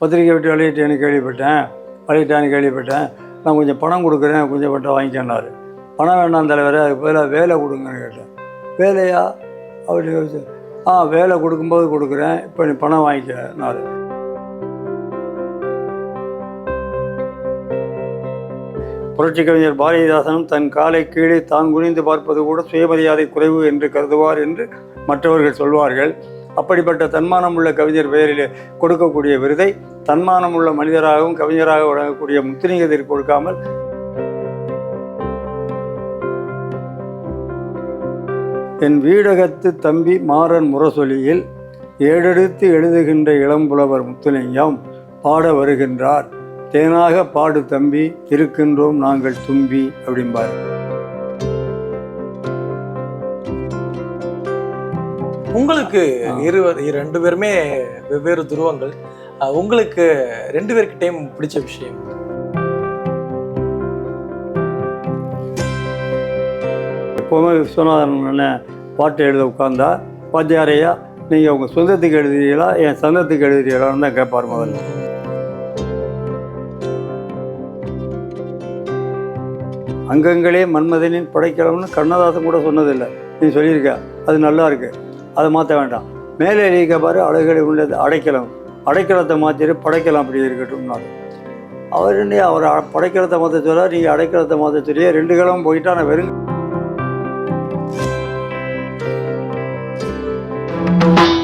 பத்திரிக்கை விட்டு வெளியிட்டேன்னு கேள்விப்பட்டேன் வெளியிட்டான்னு கேள்விப்பட்டேன். நான் கொஞ்சம் பணம் கொடுக்குறேன் கொஞ்சம் பட்டம் வாங்கிக்கன்னாரு. பணம் வேண்டாம் தலைவரே அதுக்கு பதிலாக வேலை கொடுங்கன்னு கேட்டேன். வேலையா? அப்படி ஆ வேலை கொடுக்கும்போது கொடுக்குறேன் இப்போ நீ பணம் வாங்கிக்கனாரு புரட்சி கவிஞர் பாரதிதாசனும் தன் காலை கீழே தான் குனிந்து பார்ப்பது கூட சுயமரியாதை குறைவு என்று கருதுவார் என்று மற்றவர்கள் சொல்வார்கள். அப்படிப்பட்ட தன்மானமுள்ள கவிஞர் பெயரில் கொடுக்கக்கூடிய விருதை தன்மானமுள்ள மனிதராகவும் கவிஞராக வழங்கக்கூடிய முத்திரிகதிர் கொடுக்காமல் என் வீடகத்து தம்பி மாறன் முரசொலியில் ஏடெடுத்து எழுதுகின்ற இளம்புலவர் முத்துலிங்கம் பாட வருகின்றார். தேனாக பாடு தம்பி இருக்கின்றோம் நாங்கள் தும்பி அப்படிம்பார். உங்களுக்கு இருவர் ரெண்டு பேருமே வெவ்வேறு துருவங்கள். உங்களுக்கு ரெண்டு பேர்கிட்டயும் பிடிச்ச விஷயம்? எப்போவுமே விஸ்வநாதன் பாட்டு எழுத உட்கார்ந்தா வாத்தியாரையா நீங்கள் உங்கள் சொந்தத்துக்கு எழுதுறீங்களா? என் சொந்தத்துக்கு எழுதுறீங்களான்னு தான் கேட்பார் முதல்ல. அங்கங்களே மன்மதனின் படைக்கலம்னு கண்ணதாசன் கூட சொன்னதில்லை. நீ சொல்லியிருக்க. அது நல்லா இருக்கு. அதை மாற்ற வேண்டாம். மேலே எழுதிக்க பாரு அழகடி உள்ளது. அடைக்கலம். அடைக்கலத்தை மாற்றிட்டு படைக்கலாம் அப்படி இருக்கட்டும்னாரு அவர் என்ன அவர் படைக்கலத்தை மாற்ற சொல்ல நீங்கள் அடைக்கலத்தை மாற்ற சொல்லியே ரெண்டு கிழமை போயிட்டா நான் வெறும்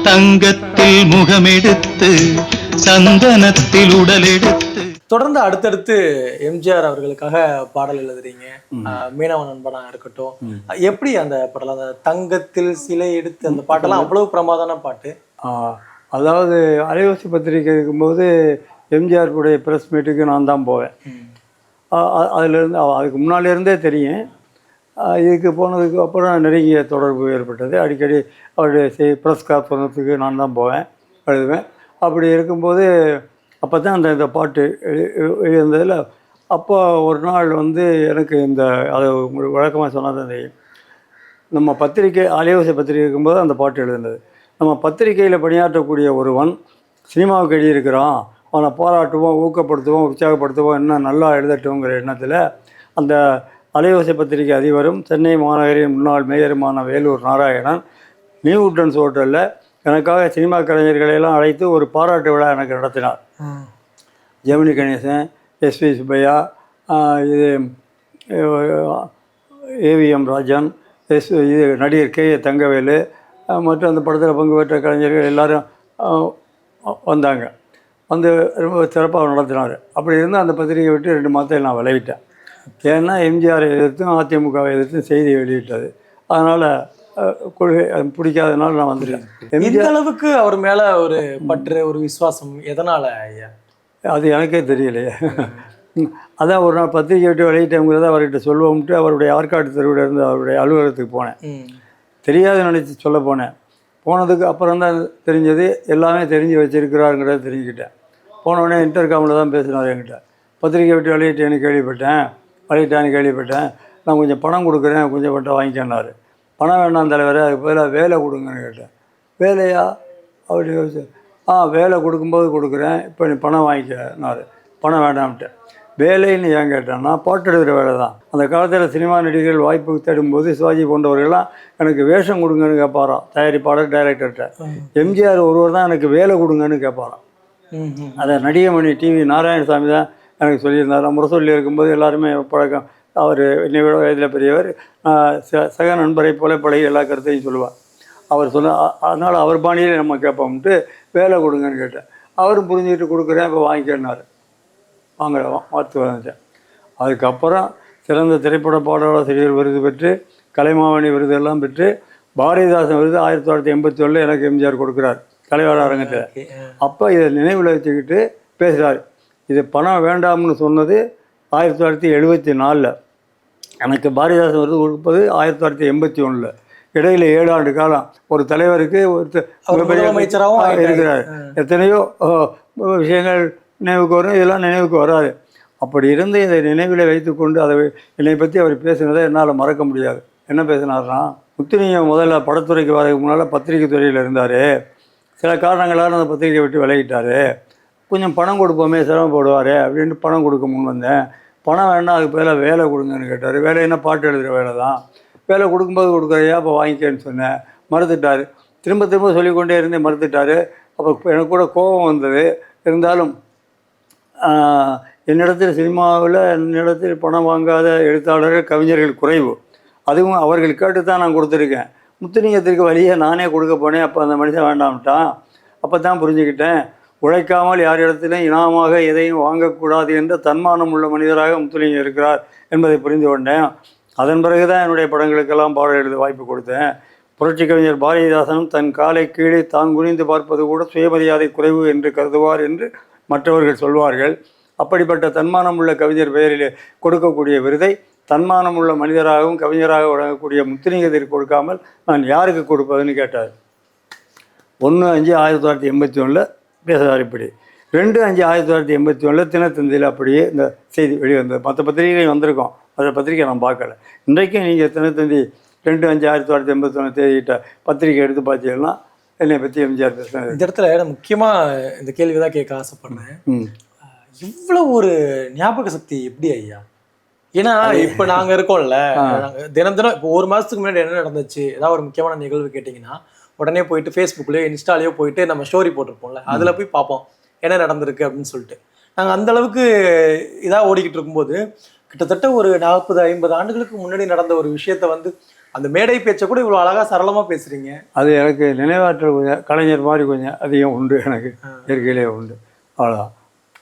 தங்கத்தில் முகமெடுத்து சந்தனத்தில் உடலெடுத்து. தொடர்ந்து அடுத்தடுத்து எம்ஜிஆர் அவர்களுக்காக பாடல் எழுதுறீங்க. மீனவ நண்பனா இருக்கட்டும். எப்படி அந்த பாடல் அந்த தங்கத்தில் சிலை எடுத்து அந்த பாட்டெல்லாம் அவ்வளவு பிரமாதான பாட்டு? அதாவது அலைவாசி பத்திரிக்கை இருக்கும்போது எம்ஜிஆர் உடைய ப்ரெஸ் மீட்டுக்கு நான் தான் போவேன். அதிலிருந்து அதுக்கு முன்னால இருந்தே தெரியும் இதுக்கு போனதுக்கு அப்புறம் நெருங்கிய தொடர்பு ஏற்பட்டது. அடிக்கடி அவருடைய செய் ப்ரெஸ் காப்பனத்துக்கு நான் தான் போவேன் எழுதுவேன். அப்படி இருக்கும்போது அப்போ தான் அந்த இந்த பாட்டு எழு- எழுந்ததில் அப்போ ஒரு நாள் வந்து எனக்கு இந்த அது உங்களுக்கு வழக்கமாக சொன்னது நம்ம பத்திரிக்கை அலைவசை பத்திரிக்கை இருக்கும்போது அந்த பாட்டு எழுதுனது. நம்ம பத்திரிக்கையில் பணியாற்றக்கூடிய ஒருவன் சினிமாவுக்கு எழுதியிருக்கிறான். அவனை பாராட்டுவோம் ஊக்கப்படுத்துவோம் உற்சாகப்படுத்துவோம் இன்னும் நல்லா எழுதட்டுங்கிற எண்ணத்தில் அந்த அலைவசை பத்திரிகை அதிபரும் சென்னை மாநகரின் முன்னாள் மேயருமான வேலூர் நாராயணன் நியூட்டன்ஸ் ஹோட்டலில் எனக்காக சினிமா கலைஞர்களையெல்லாம் அழைத்து ஒரு பாராட்டு விழா எனக்கு நடத்தினார். ஜெமினி கணேசன் எஸ்வி சுப்பையா இது ஏவிஎம் ராஜன் எஸ் இது நடிகர் கே ஏ தங்கவேலு மற்றும் அந்த படத்தில் பங்கு பெற்ற கலைஞர்கள் எல்லோரும் வந்தாங்க. வந்து ரொம்ப சிறப்பாக நடத்தினார். அப்படி இருந்தால் அந்த பத்திரிகை விட்டு ரெண்டு மாதத்தில் நான் விளைவிட்டேன் ஏன்னா எம்ஜிஆர் எதிர்த்தும் அதிமுகவை எதிர்த்தும் செய்தி வெளியிட்டது. அதனால் கொள்கை பிடிக்காதனால நான் வந்துட்டேன். இந்த அளவுக்கு அவர் மேல ஒரு பற்று ஒரு விசுவாசம் எதனால ஐயா? அது எனக்கே தெரியலையே. அதான் ஒரு நாள் பத்திரிக்கை விட்டு வெளியிட்டோங்கிறத அவர்கிட்ட சொல்லுவோம்ட்டு அவருடைய ஆற்காட்டு தெருவில் இருந்து அவருடைய அலுவலகத்துக்கு போனேன். தெரியாது நினச்சி சொல்ல போனேன். போனதுக்கு அப்புறம் தான் தெரிஞ்சது எல்லாமே தெரிஞ்சு வச்சிருக்கிறாருங்கிறத தெரிஞ்சுக்கிட்டேன். போனவுடனே இன்டர்காமில் தான் பேசினார் என்கிட்ட. பத்திரிக்கை விட்டு வெளியிட்டேன்னு கேள்விப்பட்டேன் வெளியிட்டான்னு கேள்விப்பட்டேன். நான் கொஞ்சம் பணம் கொடுக்குறேன் கொஞ்சம் மட்டும் வாங்கிக்கன்னாரு. பணம் வேண்டாம் தலைவரே அதுக்கு பதிலாக வேலை கொடுங்கன்னு கேட்டேன். வேலையா? அப்படி யோசிச்சு ஆ வேலை கொடுக்கும்போது கொடுக்குறேன் இப்போ நீ பணம் வாங்கிக்கனாரு பணம் வேண்டாம்ட்டு வேலைன்னு ஏன் கேட்டேன்னா பாட்டு எழுதுகிற வேலை தான். அந்த காலத்தில் சினிமா நடிகர்கள் வாய்ப்பு தேடும்போது சிவாஜி போன்றவர்கள்லாம் எனக்கு வேஷம் கொடுங்கன்னு கேட்பாராம் தயாரிப்பாளர் டைரக்டர்கிட்ட. எம்ஜிஆர் ஒருவர் தான் எனக்கு வேலை கொடுங்கன்னு கேட்பாராம். அதை நடிகமணி டிவி நாராயணசாமி தான் எனக்கு சொல்லியிருந்தார். முரசொல்லி இருக்கும்போது எல்லாருமே பழக்கம் அவர் என்னை விட வயதில் பெரியவர் ச- சக நண்பரை போல பழகி எல்லா கருத்தையும் சொல்லுவார். அவர் சொன்ன அதனால் அவர் பாணியில் நம்ம கேட்போம்ட்டு வேலை கொடுங்கன்னு கேட்டேன். அவரும் புரிஞ்சுக்கிட்டு கொடுக்குறேன் இப்போ வாங்கிக்கன்னாரு. வாங்க பார்த்து வந்துட்டேன் அதுக்கப்புறம் சிறந்த திரைப்பட பாடலாசிரியர் விருது பெற்று கலைமாமணி விருது எல்லாம் பெற்று பாரதிதாசன் விருது ஆயிரத்தி தொள்ளாயிரத்தி எண்பத்தி ஒன்றில் எனக்கு எம்ஜிஆர் கொடுக்குறார் கலைவாண அரங்கத்தில். அப்போ இதை நினைவில் வச்சுக்கிட்டு பேசுகிறார் இது பணம் வேண்டாம்னு சொன்னது ஆயிரத்தி தொள்ளாயிரத்தி எழுபத்தி நாலில். எனக்கு பாரதிதாசன் விருது கொடுப்பது ஆயிரத்தி தொள்ளாயிரத்தி எண்பத்தி ஒன்றில் இடையில ஏழு ஆண்டு காலம் ஒரு தலைவருக்கு முதலமைச்சராகவும் ஆ, ஆயிட்டாரு. இருக்கிறார். எத்தனையோ விஷயங்கள் நினைவுக்கு வரும் இதெல்லாம் நினைவுக்கு வராது. அப்படி இருந்து இதை நினைவில் வைத்துக்கொண்டு அதை என்னை பற்றி அவர் பேசினதை என்னால் மறக்க முடியாது. என்ன பேசினார்னா முத்துலிங்கம் முதல்ல படத்துறைக்கு வரதுக்கு முன்னால் பத்திரிகை துறையில் இருந்தார். சில காரணங்களால் அந்த பத்திரிகை விட்டு விலகிட்டார். கொஞ்சம் பணம் கொடுப்போமே சிரமப்படுவாரே அப்படின்ட்டு பணம் கொடுக்க முன் வந்தேன். பணம் வேண்டாம் அதுக்கு பதிலாக வேலை கொடுங்கன்னு கேட்டார். வேலை என்ன? பாட்டு எழுதுகிற வேலை தான். வேலை கொடுக்கும்போது கொடுக்குறையா? அப்போ வாங்கிக்கேன்னு சொன்னேன். மறுத்துட்டார். திரும்ப திரும்ப சொல்லிக்கொண்டே இருந்தேன் மறுத்துட்டார். அப்போ எனக்கு கூட கோபம் வந்தது. இருந்தாலும் என்னிடத்தில் சினிமாவில் என்னிடத்தில் பணம் வாங்காத எழுத்தாளர்கள் கவிஞர்கள் குறைவு. அதுவும் அவர்கள் கேட்டு தான் நான் கொடுத்துருக்கேன். முத்துலிங்கத்திற்கு வழியை நானே கொடுக்க போனேன். அப்போ அந்த மனுஷன் வேண்டாம்ட்டான். அப்போ தான் புரிஞ்சுக்கிட்டேன். உழைக்காமல் யாரிடத்திலும் இனாமாக எதையும் வாங்கக்கூடாது என்ற தன்மானம் உள்ள மனிதராக முத்துலிங்கம் இருக்கிறார் என்பதை புரிந்து கொண்டேன். அதன் பிறகு தான் என்னுடைய படங்களுக்கெல்லாம் பாடல் எழுத வாய்ப்பு கொடுத்தேன். புரட்சி கவிஞர் பாரதிதாசனும் தன் காலை கீழே தான் குனிந்து பார்ப்பது கூட சுயமரியாதை குறைவு என்று கருதுவார் என்று மற்றவர்கள் சொல்வார்கள். அப்படிப்பட்ட தன்மானம் உள்ள கவிஞர் பெயரில் கொடுக்கக்கூடிய விருதை தன்மானம் உள்ள மனிதராகவும் கவிஞராக வழங்கக்கூடிய முத்துலிங்கத்திற்கு கொடுக்காமல் நான் யாருக்கு கொடுப்பதுன்னு கேட்டார். ஒன்று அஞ்சு ஆயிரத்தி தொள்ளாயிரத்தி எண்பத்தி ஒன்றில் பேசுகிறார் இப்படி. ரெண்டு அஞ்சு ஆயிரத்தி தொள்ளாயிரத்தி எண்பத்தி ஒன்றில் தினத்தந்தியில் அப்படியே இந்த செய்தி வெளிவந்தது. மற்ற பத்திரிகைலையும் வந்திருக்கோம். மற்ற பத்திரிகை நான் பார்க்கல. இன்றைக்கும் நீங்கள் தினத்தந்தி ரெண்டு அஞ்சு ஆயிரத்தி தொள்ளாயிரத்தி எண்பத்தி ஒன்று தேதியிட்ட பத்திரிகை எடுத்து பார்த்தீங்கன்னா என்னை பற்றி எம்ஜிஆர் பேசுனது இந்த இடத்துல நான் முக்கியமா இந்த கேள்வி தான் கேட்க ஆசைப்படுறேன். ம். இவ்வளவு ஒரு ஞாபக சக்தி எப்படி ஐயா? ஏன்னா இப்ப நாங்க இருக்கோம்ல. தினம் தினம் இப்போ ஒரு மாசத்துக்கு முன்னாடி என்ன நடந்துச்சு? ஏதாவது ஒரு முக்கியமான நிகழ்வு கேட்டிங்கன்னா உடனே போயிட்டு ஃபேஸ்புக்லயோ இன்ஸ்டாலயோ போயிட்டு நம்ம ஸ்டோரி போட்டிருப்போம்ல அதுல போய் பார்ப்போம் என்ன நடந்திருக்கு அப்படின்னு சொல்லிட்டு. நாங்க அந்த அளவுக்கு இதா ஓடிக்கிட்டு இருக்கும்போது கிட்டத்தட்ட ஒரு நாற்பது ஐம்பது ஆண்டுகளுக்கு முன்னாடி நடந்த ஒரு விஷயத்த வந்து அந்த மேடை பேச்சை கூட இவ்வளவு அழகா சரளமா பேசுறீங்க. அது எனக்கு நினைவாற்றல் கொஞ்சம் கலைஞர் மாதிரி கொஞ்சம் அதிகம் உண்டு எனக்கு இயற்கையிலே உண்டு. அவ்வளோதான்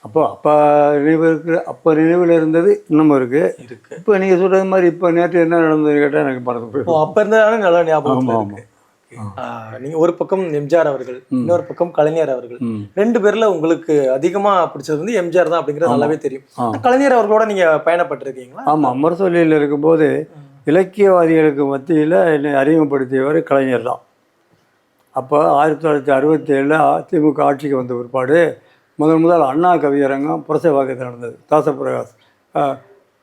அப்போ அப்போ நினைவு இருக்கிற அப்போ நினைவில் இருந்தது இன்னமும் இருக்குது இருக்கு. இப்போ நீங்கள் சொல்கிறது மாதிரி இப்போ நேற்று என்ன நடந்தது கேட்டால் எனக்கு மறந்து போயிடும். அப்ப இருந்தாலும் நல்லா ஞாபகம் ஆமாம் ஆஹ் நீங்க ஒரு பக்கம் எம்ஜிஆர் அவர்கள் இன்னொரு பக்கம் கலைஞர் அவர்கள். ரெண்டு பேர்ல உங்களுக்கு அதிகமா பிடிச்சது வந்து எம்ஜிஆர் தான் அப்படிங்கிறது நல்லாவே தெரியும். கலைஞர் அவர்களோட நீங்க பயணப்பட்டிருக்கீங்களா? ஆமாம் முரசொலியில் இருக்கும்போது இலக்கியவாதிகளுக்கு மத்தியில் என்னை அறிமுகப்படுத்தியவர் கலைஞர் தான். அப்போ ஆயிரத்தி தொள்ளாயிரத்தி அறுபத்தி ஏழில் அதிமுக ஆட்சிக்கு வந்த பிற்பாடு முதல் முதல் அண்ணா கவியரங்கம் புரசைவாக்கத்தில் நடந்தது. தாசப்பிரகாஷ்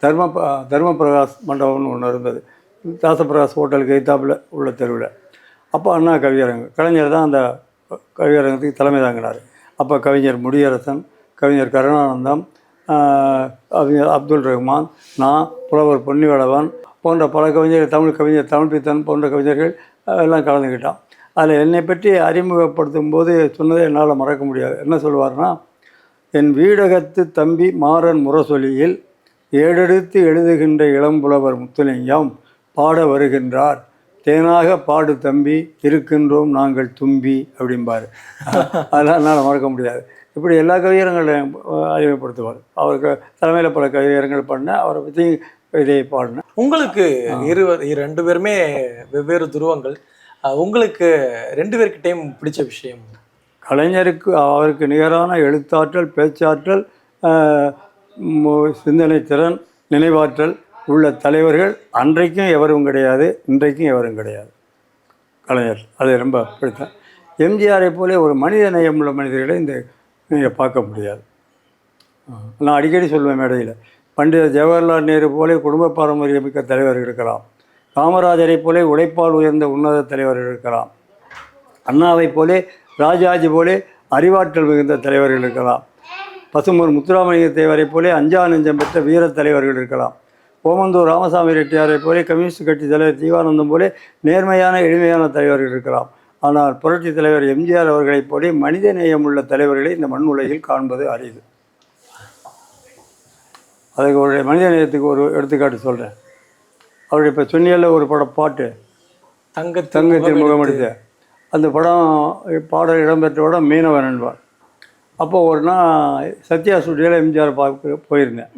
தர்ம தர்மபிரகாஷ் மண்டபம்னு ஒன்று இருந்தது. தாசப்பிரகாஷ் ஹோட்டலுக்கு எய்த்தாப்பில் உள்ள தெருவில். அப்போ அண்ணா கவியரங்கம் கலைஞர் தான் அந்த கவியரங்கத்துக்கு தலைமை தாங்கினார். அப்போ கவிஞர் முடியரசன் கவிஞர் கருணானந்தம் கவிஞர் அப்துல் ரஹ்மான் நான் புலவர் பொன்னிவளவன் போன்ற பல கவிஞர்கள் தமிழ் கவிஞர் தமிழ் பித்தன் போன்ற கவிஞர்கள் எல்லாம் கலந்துக்கிட்டான் அதில் என்னை பற்றி அறிமுகப்படுத்தும் போது சொன்னதை என்னால் மறக்க முடியாது. என்ன சொல்லுவார்னா என் வீடகத்து தம்பி மாறன் முரசொலியில் ஏடெடுத்து எழுதுகின்ற இளம்புலவர் முத்துலிங்கம் பாட வருகின்றார். தேனாக பாடு தம்பி இருக்கின்றோம் நாங்கள் தும்பி அப்படிம்பார். அதெல்லாம் என்னால் மறக்க முடியாது. இப்படி எல்லா கவியரங்களையும் அறிமுகப்படுத்துவார். அவருக்கு தலைமையில் பல கவியரங்கள் பண்ண அவரை பற்றி இதை பாடினேன் உங்களுக்கு இருவர் இரு- ரெண்டு பேருமே வெவ்வேறு துருவங்கள். உங்களுக்கு ரெண்டு பேர்கிட்டயும் பிடிச்ச விஷயம்? கலைஞருக்கு அவருக்கு நிகரான எழுத்தாற்றல் பேச்சாற்றல் சிந்தனை திறன் நினைவாற்றல் உள்ள தலைவர்கள் அன்றைக்கும் எவரும் கிடையாது இன்றைக்கும் எவரும் கிடையாது. கலைஞர் அதை ரொம்ப பிடித்தேன் எம்ஜிஆரை போல ஒரு மனித நேயம் உள்ள மனிதர்களை இந்த நீங்கள் பார்க்க முடியாது. நான் அடிக்கடி சொல்லுவேன் மேடையில் பண்டித ஜவஹர்லால் நேரு போலே குடும்ப பாரம்பரியமிக்க தலைவர் இருக்கலாம். காமராஜரை போலே உழைப்பால் உயர்ந்த உன்னத தலைவர்கள் இருக்கலாம். அண்ணாவைப் போலே ராஜாஜி போலே அறிவாற்றல் மிகுந்த தலைவர்கள் இருக்கலாம். பசுமூர் முத்துராமலிங்க தேவரைப் போலே அஞ்சா நெஞ்சம் பெற்ற வீர தலைவர்கள் இருக்கலாம். ஓமந்தூர் ராமசாமி ரெட்டியாரைப் போலே கம்யூனிஸ்ட் கட்சி தலைவர் ஜீவானந்தம் போலே நேர்மையான எளிமையான தலைவர்கள் இருக்கலாம். ஆனால் புரட்சி தலைவர் எம்ஜிஆர் அவர்களைப் போலே மனித நேயமுள்ள தலைவர்களை இந்த மண் உலகில் காண்பது அரிது. அதுக்கு ஒரு மனித நேயத்துக்கு ஒரு எடுத்துக்காட்டு சொல்கிறேன் அவருடைய இப்போ சொன்னியல்ல ஒரு படம் பாட்டு. தங்கத்தில் தங்கத்தில் முகமடித்த அந்த படம் பாடல் இடம்பெற்ற படம் மீனவன் என்பார். அப்போ ஒரு நாள் சத்யா ஸ்டுடியோவில் எம்ஜிஆர் பார்க்க போயிருந்தேன்.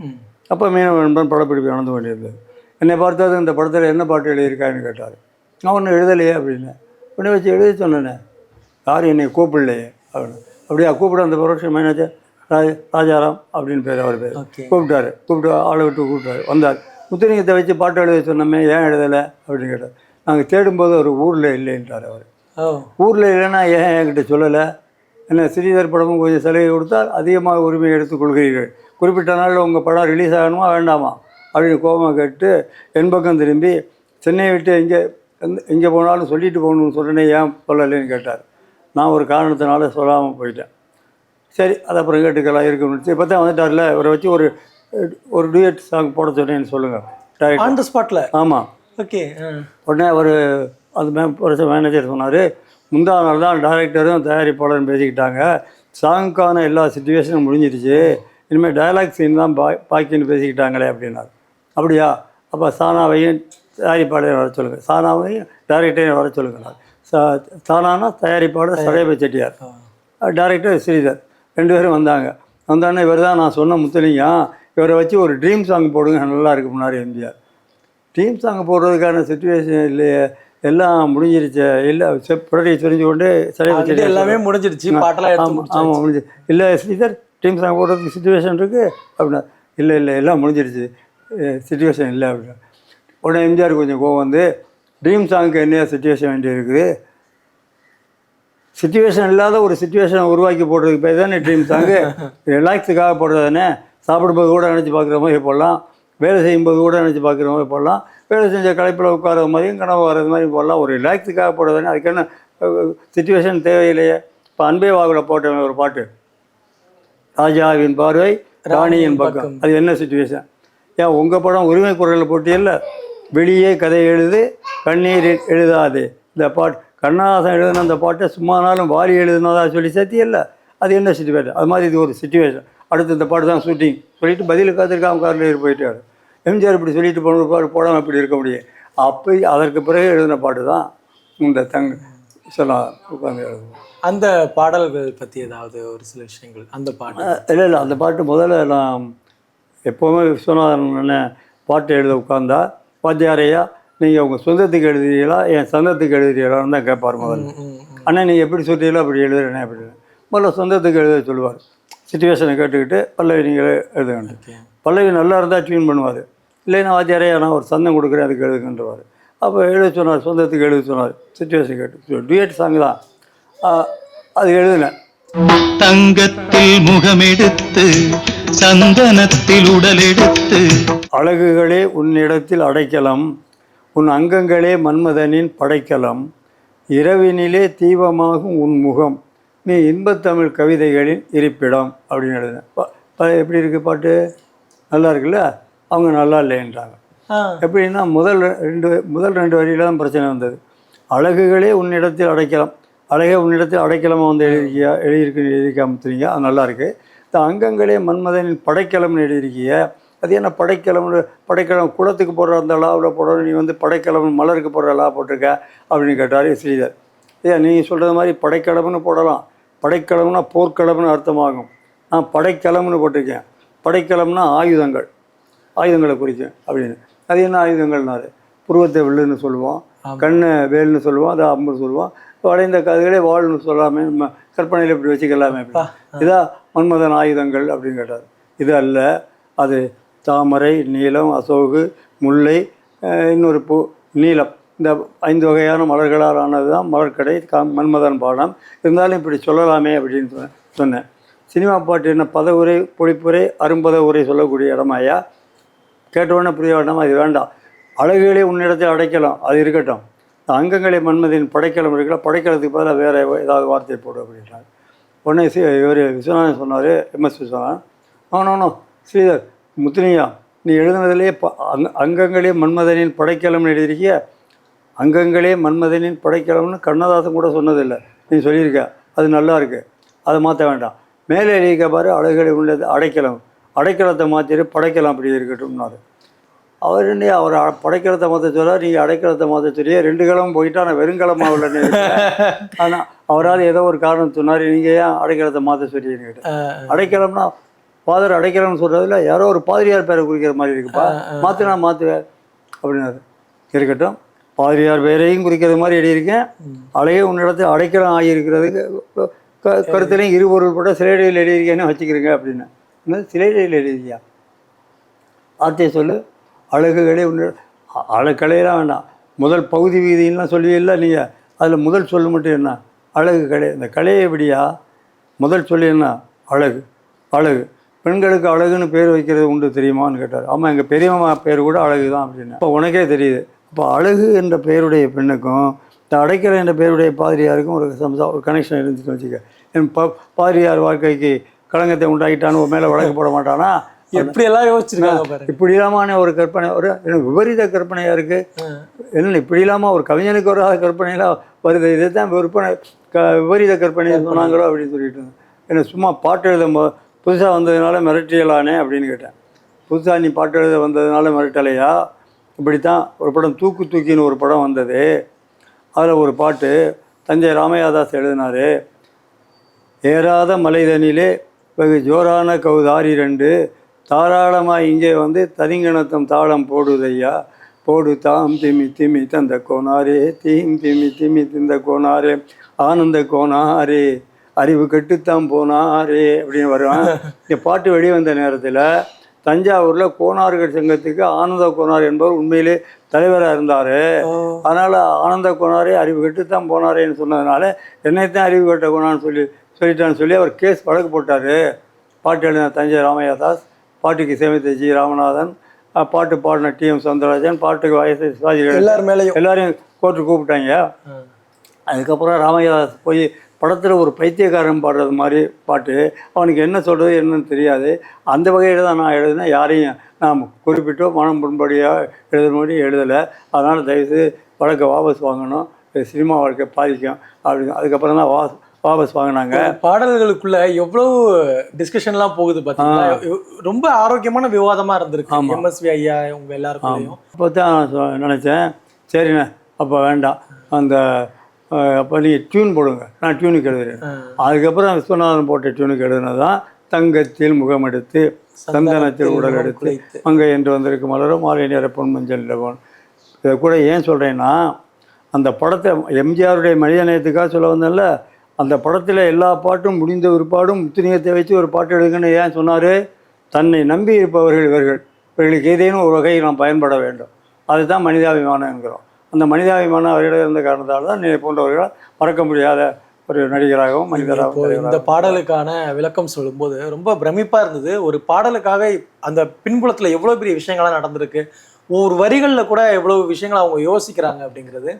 அப்போ மீனவன் என்பன் படப்பிடிப்பு நடந்து கொண்டிருந்தது. என்னை பார்த்தது இந்த படத்தில் என்ன பாட்டு எழுதியிருக்கான்னு கேட்டார். நான் ஒன்றும் எழுதலையே அப்படின்னு. உடனே வச்சு எழுதி சொன்னேனே. யாரும் என்னை கூப்பிடலையே அப்படின்னு. அப்படியா கூப்பிட அந்த ப்ரொடக்ஷன் மேனேஜர் ராஜ ராஜாராம் அப்படின்னு பேர் அவர் பேர். கூப்பிட்டாரு. கூப்பிட்டு ஆளை விட்டு கூப்பிட்டாரு. வந்தார். முத்துலிங்கத்தை வச்சு பாட்டு எழுத சொன்னோமே ஏன் எழுதலை அப்படின்னு கேட்டார். நாங்கள் தேடும்போது ஒரு ஊரில் இல்லைன்றார் அவர். ஊரில் இல்லைன்னா ஏன் என்கிட்ட சொல்லலை? என்ன ஸ்ரீதர் படமும் கொஞ்சம் சலுகை கொடுத்தால் அதிகமாக உரிமை எடுத்துக் கொள்கிறீர்கள் குறிப்பிட்ட நாளில் உங்கள் படம் ரிலீஸ் ஆகணுமா வேண்டாமா? அப்படின்னு கோபமாக கேட்டு என் பக்கம் திரும்பி சென்னையை விட்டு எங்கே எங்கே போனாலும் சொல்லிட்டு போகணும்னு சொன்னேனே ஏன் சொல்லலைன்னு கேட்டார். நான் ஒரு காரணத்தினால சொல்லாமல் போயிட்டேன். சரி அது அப்புறம் கேட்டுக்கலாம் இருக்குன்னு இப்போ தான் வந்துட்டார்ல இவரை வச்சு ஒரு ஒரு டூயட் சாங் போட சொன்னேன்னு சொல்லுங்கள் ஆன் த ஸ்பாட்ல ஆமாம் ஓகே உடனே அவர் அது மே ஒரு மேனேஜர் சொன்னார் முந்தா நாள் தான் டைரக்டரும் தயாரிப்பாளரும் பேசிக்கிட்டாங்க. சாங்க்கான எல்லா சுச்சுவேஷனும் முடிஞ்சிருச்சு. இனிமேல் டயலாக் சீன் தான் பா பாக்கின்னு பேசிக்கிட்டாங்களே அப்படின்னாரு. அப்படியா? அப்போ சானாவையும் தயாரிப்பாளரையும் வர சொல்லுங்கள் சானாவையும் டைரக்டரையும் வர சொல்லுங்கள் சா சானானா தயாரிப்பாளர் சடையப செட்டியார். டைரக்டர் ஸ்ரீதர். ரெண்டு பேரும் வந்தாங்க. வந்தோடனே இவர் தான் நான் சொன்ன முத்துலிங்கம் இவரை வச்சு ஒரு ட்ரீம் சாங் போடுங்க நல்லா இருக்கு முன்னாடி எம்ஜிஆர். டீம் சாங் போடுறதுக்கான சுச்சுவேஷன் இல்லையே. எல்லாம் முடிஞ்சிருச்சு. இல்லை புரட்டி தெரிஞ்சு கொண்டு சிலை இது எல்லாமே முடிஞ்சிருச்சு. ஆமாம் முடிஞ்சு இல்லை ஸ்ரீதர் டீம் சாங் போடுறதுக்கு சுச்சுவேஷன் இருக்குது அப்படின்னா இல்லை இல்லை எல்லாம் முடிஞ்சிருச்சு. சுச்சுவேஷன் இல்லை அப்படின்னா. உடனே எம்ஜிஆர் கொஞ்சம் கோவம் வந்து ட்ரீம் சாங்க்கு என்ன சுச்சுவேஷன் வேண்டி இருக்குது? சுச்சுவேஷன் இல்லாத ஒரு சுச்சுவேஷனை உருவாக்கி போடுறதுக்கு பேர் தானே ட்ரீம் சாங்கு ரிலாக்ஸுக்காக போடுறது தானே? சாப்பிடும்போது கூட நினச்சி பார்க்குற மாதிரி போடலாம். வேலை செய்யும்போது கூட நினச்சி பார்க்குற மாதிரி போடலாம். வேலை செஞ்ச களைப்பில் உட்கார மாதிரியும் கனவு வர்றது மாதிரி போடலாம். ஒரு ரிலாக்ஸுக்காக போடுறது தானே? அதுக்கான சுச்சுவேஷன் தேவையில்லையே. இப்போ அன்பே வாகுல போட்டவன் ஒரு பாட்டு. ராஜாவின் பார்வை ராணியின் பக்கம். அது என்ன சுச்சுவேஷன் ஏன் உங்கள் படம் உரிமை குரலில் போட்டியல்ல வெளியே கதை எழுது கண்ணீர் எழுதாதே. இந்த பாட்டு கண்ணதாசன் எழுதின அந்த பாட்டை சும்மானாலும் வாரி எழுதுனதா சொல்லி சேர்த்தியல்ல? அது என்ன சுச்சுவேஷன் அது மாதிரி இது ஒரு சுச்சுவேஷன் அடுத்து இந்த பாட்டு தான் ஷூட்டிங் சொல்லிட்டு பதில் காத்திருக்காம காரில் போயிட்டாரு. எம்ஜிஆர் இப்படி சொல்லிட்டு போன பாடு போடாமல் இப்படி இருக்க முடியும். அப்போ அதற்கு பிறகு எழுதின பாட்டு தான் இந்த தங்க சொல்ல உட்காந்து எழுதுவோம் அந்த பாடல்கள் பத்தி ஏதாவது ஒரு சில விஷயங்கள் அந்த பாட்டு? இல்லை இல்லை அந்த பாட்டு முதல்ல நான் எப்போவுமே விஸ்வநாதன் பாட்டு எழுத உட்காந்தா வாத்தியாரையா நீங்கள் உங்கள் சொந்தத்துக்கு எழுதுறீங்களா? என் சொந்தத்துக்கு எழுதுறீங்களான்னு தான் கேட்பார் முதல்ல. அண்ணன் நீங்கள் எப்படி சொல்றீங்களோ அப்படி எழுதுறேனே அப்படி முதல்ல சொந்தத்துக்கு எழுத சொல்லுவார். சுச்சுவேஷனை கேட்டுக்கிட்டு பல்லவி நீங்கள் எழுதுங்க. பல்லவி நல்லா இருந்தால் ட்யூன் பண்ணுவார். இல்லைன்னா வாத்தியாரையா நான் ஒரு சந்தம் கொடுக்குறேன் அதுக்கு எழுதுங்கன்றவார். அப்போ எழுத சொன்னார் சொந்தத்துக்கு எழுத சொன்னார். சுச்சுவேஷன் கேட்டு. டுயட் சாங் தான். அது எழுதினேன். தங்கத்தில் முகமெடுத்து சந்தனத்தில் உடலெடுத்து. அழகுகளே உன்னிடத்தில் அடைக்கலம் உன் அங்கங்களே மன்மதனின் படைக்கலம். இரவினிலே தீபமாகும் உன் முகம் நீ இன்பத்தமிழ் கவிதைகளின் இருப்பிடம் அப்படின்னு எழுதினேன். எப்படி இருக்கு பாட்டு? நல்லா இருக்குல்ல? அவங்க நல்லா இல்லைன்றாங்க. எப்படின்னா முதல் ரெண்டு முதல் ரெண்டு வரியில தான் பிரச்சனை வந்தது. அழகுகளே உன்னிடத்தில் அடைக்கலாம். அழகே உன்னிடத்தில் அடைக்கலமாக வந்து எழுதிருக்கியா எழுதியிருக்கு காமிச்சிருங்க அது நல்லா இருக்கு. இந்த அங்கங்களே மன்மதனின் படைக்கலம்னு எழுதியிருக்கிய அது என்ன படைக்கலம்னு படைக்கலம் குளத்துக்கு போடுற அந்த லாவில் போடுற நீ வந்து படைக்கலம் மலருக்கு போடுற லா போட்டிருக்க அப்படின்னு கேட்டார் ஸ்ரீதர். ஏன் நீ சொல்கிறது மாதிரி படைக்கலம்னு போடலாம். படைக்கலம்னா போர்க்களம்னு அர்த்தமாகும். நான் படைக்கலம்னு போட்டிருக்கேன். படைக்கலம்னா ஆயுதங்கள். ஆயுதங்களை குறிக்கும் அப்படின்னு. அது என்ன ஆயுதங்கள்னாரு? புருவத்தை வில்லுன்னு சொல்லுவோம் கண்ணை வேல்னு சொல்லுவோம் அதை அம்பு சொல்லுவோம் வளைந்த கதைகளே வாழ்னு சொல்லாமே நம்ம கற்பனையில் இப்படி வச்சுக்கலாமே இதா மன்மதன் ஆயுதங்கள் அப்படின்னு கேட்டார். இது அல்ல அது தாமரை நீலம் அசோகு முல்லை இன்னொரு பூ நீலம். இந்த ஐந்து வகையான மலர்களால் ஆனது தான் மலர்கடை கா மன்மதன் பாடம். இருந்தாலும் இப்படி சொல்லலாமே அப்படின்னு சொன்னேன் சொன்னேன். சினிமா பாட்டு என்ன பதவுரை பொழிப்புரை அரும்பத உரை சொல்லக்கூடிய இடமாயா? கேட்டவுடனே புரிய வேண்டாம் அது வேண்டாம். அழகுகளே உன்னிடத்தில் அடைக்கலாம் அது இருக்கட்டும். அங்கங்களை மன்மதியின் படைக்கலம் இருக்கல படைக்கலத்துக்கு பதிலாக வேறு ஏதாவது வார்த்தை போடு அப்படின்றார் உடனே சி இவர் விஸ்வநாதன் சொன்னார் எம்எஸ் விஸ்வநாதன் ஆனோ ஸ்ரீதர் முத்துனியா நீ எழுதுனதுலேயே ப அங்க அங்கங்களே மன்மதனின் படைக்கலம்னு எழுதியிருக்கிய அங்கங்களே மன்மதனின் படைக்கலம்னு கண்ணதாசன் கூட சொன்னதில்லை. நீ சொல்லியிருக்க அது நல்லா இருக்குது அதை மாற்ற வேண்டாம். மேலே எழுதிக்க பாரு அழகுகளை உள்ளது அடைக்கலம் அடைக்கலத்தை மாற்றிட்டு படைக்கலாம் அப்படி இருக்கட்டும்னாரு. அவர் என்ன அவர் படைக்கலத்தை மாற்ற சொல்ல நீங்கள் அடைக்கலத்தை மாற்ற சொல்லியே ரெண்டு கிழமை போயிட்டா நான் வெறுங்கலமாக உள்ளேன்னு ஆனால் அவரால் ஏதோ ஒரு காரணம் சொன்னார் நீங்கள் ஏன் அடைக்கலத்தை மாற்ற சொல்லின்னு அடைக்கலம்னா ஃபாதர் அடைக்கலம்னு சொல்கிறதுல யாரோ ஒரு பாதிரியார் பேரை குறிக்கிற மாதிரி இருக்குப்பா. மாற்றினா மாற்றுவேன் அப்படின்னாரு. இருக்கட்டும் பாதிரியார் பேரையும் குறிக்கிற மாதிரி எழுதியிருக்கேன். அழகே உன்னிடத்தில் அடைக்கலம் ஆகியிருக்கிறதுக்கு கருத்துலையும் இருபொருள் போட்ட சிலைடையில் எழுதியிருக்கேன்னு வச்சுக்கிறீங்க அப்படின்னு. என்ன சிலைகளில் எழுதியா? வார்த்தையை சொல்லு. அழகுகளே ஒன்று அ- அழகலையெல்லாம் வேண்டாம். முதல் பகுதி வீதியெல்லாம் சொல்லுவீல்ல நீங்கள் அதில் முதல் சொல்லு மட்டும் என்ன? அழகு கலை. இந்த கலையை எப்படியா? முதல் சொல்லி என்ன? அழகு. அழகு. பெண்களுக்கு அழகுன்னு பேர் வைக்கிறது உண்டு தெரியுமான்னு கேட்டார். ஆமாம் எங்கள் பெரியம்மா பேர் கூட அழகு தான் அப்படின்னு. இப்போ உனக்கே தெரியுது. இப்போ அழகு என்ற பெயருடைய பெண்ணுக்கும் இந்த அடைக்கிற என்ற பெயருடைய பாதிரியாருக்கும் ஒரு சம்சா ஒரு கனெக்ஷன் இருந்துச்சுன்னு வச்சுக்க. என் ப பாதிரியார் வாழ்க்கைக்கு களங்கத்தை உண்டாக்கிட்டான்னு மேலே வழக்கு போட மாட்டானா? எப்படி எல்லாம் யோசிச்சிருக்காங்க இப்படி இல்லாமான ஒரு கற்பனை ஒரு எனக்கு விபரீத கற்பனையாக இருக்குது என்ன இப்படி இல்லாமல் ஒரு கவிஞனுக்கு வராத கற்பனைலாம் வருது. இதை தான் விற்பனை க விபரீத கற்பனை. சொன்னாங்களோ அப்படின்னு சொல்லிட்டு இருந்தேன். என்ன சும்மா பாட்டு எழுத புதுசாக வந்ததுனால மிரட்டியலானே அப்படின்னு கேட்டேன். புதுசாக நீ பாட்டு எழுத வந்ததுனால மிரட்டலையா? இப்படித்தான் ஒரு படம் தூக்கு தூக்கின்னு ஒரு படம் வந்தது. அதில் ஒரு பாட்டு தஞ்சை ராமையாதாஸ் எழுதினாரு ஏறாத மலைதனிலே வெகு ஜோரான கவுதாரி ரெண்டு. தாராளமாக இங்கே வந்து தரிங்கணத்தம் தாளம் போடுதையா. போடு தாம் திமி திமி தந்த கோனாரே தீம் திமி திமி திந்த கோனாரே ஆனந்த கோனாரே அறிவு கெட்டுத்தான் போனாரே அப்படின்னு வருவான். இந்த பாட்டு வெளியே வந்த நேரத்தில் தஞ்சாவூரில் கோனார்கள் சங்கத்துக்கு ஆனந்த கோனார் என்பவர் உண்மையிலே தலைவராக இருந்தார். அதனால் ஆனந்த கோனாரே அறிவு கெட்டுத்தான் போனாரேன்னு சொன்னதுனால என்னைத்தான் அறிவு கெட்ட கோனான்னு சொல்லி சொல்லிட்டான்னு சொல்லி அவர் கேஸ் வழக்கு போட்டார். பாட்டு எழுதின தஞ்சை ராமையா தாஸ் பாட்டுக்கு இசையமைத்த ஜி ராமநாதன் பாட்டு பாடின டி எம் சவுந்தரராஜன் பாட்டுக்கு வயசு சிவாஜி கணேசன் எல்லார் மேலயும். எல்லாரையும் கோர்ட்டு கூப்பிட்டாங்க. அதுக்கப்புறம் ராமையாதாஸ் போய் படத்தில் ஒரு பைத்தியக்காரன் பாடுறது மாதிரி பாட்டு. அவனுக்கு என்ன சொல்கிறது என்னன்னு தெரியாது. அந்த வகையில் தான் நான் எழுதினேன். யாரையும் நான் குறிப்பிட்டோ மனம் புண்படியாக எழுதுற மாதிரி எழுதலை. அதனால் தயவுசெய்து வழக்கை வாபஸ் வாங்கணும். சினிமா வாழ்க்கை பாதிக்கும். அப்படின்னு. அதுக்கப்புறம் தான் வா வாபஸ் வாங்கினாங்க. பாடல்களுக்குள்ள எவ்வளவு டிஸ்கஷன்லாம் போகுது பாத்தீங்களா? எவ்- ரொம்ப ஆரோக்கியமான விவாதமா இருந்திருக்கு. எம்எஸ்வி ஐயா உங்க எல்லாருக்கும் அப்போ தான் நினச்சேன். சரிண்ணே அப்போ வேண்டாம். அந்த அப்போ நீங்கள் டியூன் போடுங்க. நான் டியூனுக்கு எழுதுறேன் அதுக்கப்புறம் விஸ்வநாதன் போட்ட டியூனுக்கு எழுதுனது தான் தங்கத்தில் முகமெடுத்து சந்தனத்தில் உடல் எடுத்து. அங்கே என்று வந்திருக்கு மலரும் மாலை நேர பொன் மஞ்சள் நிலவன் இதை கூட ஏன் சொல்கிறேன்னா அந்த படத்தை எம்ஜிஆருடைய மனித நேயத்துக்காக சொல்ல வந்தேன்ல அந்த படத்தில் எல்லா பாட்டும் முடிந்த ஒரு பாடும் முத்துணியத்தை வச்சு ஒரு பாட்டு எடுக்கணும்னு ஏன் சொன்னார்? தன்னை நம்பி இருப்பவர்கள் இவர்கள். இவர்களுக்கு ஏதேனும் ஒரு வகை நாம் பயன்பட வேண்டும். அதுதான் மனிதாபிமானம் என்கிறோம். அந்த மனிதாபிமானம் அவர்களிடம் இருந்த காரணத்தால் தான் நீ போன்றவர்களால் மறக்க முடியாத ஒரு நடிகராகவும் மனிதராகவும் இந்த பாடலுக்கான விளக்கம் சொல்லும்போது ரொம்ப பிரமிப்பா இருந்தது. ஒரு பாடலுக்காக அந்த பின்புலத்துல எவ்வளவு பெரிய விஷயங்கள்லாம் நடந்திருக்கு? ஒவ்வொரு வரிகள்ல கூட எவ்வளவு விஷயங்கள் அவங்க யோசிக்கிறாங்க அப்படிங்கிறது.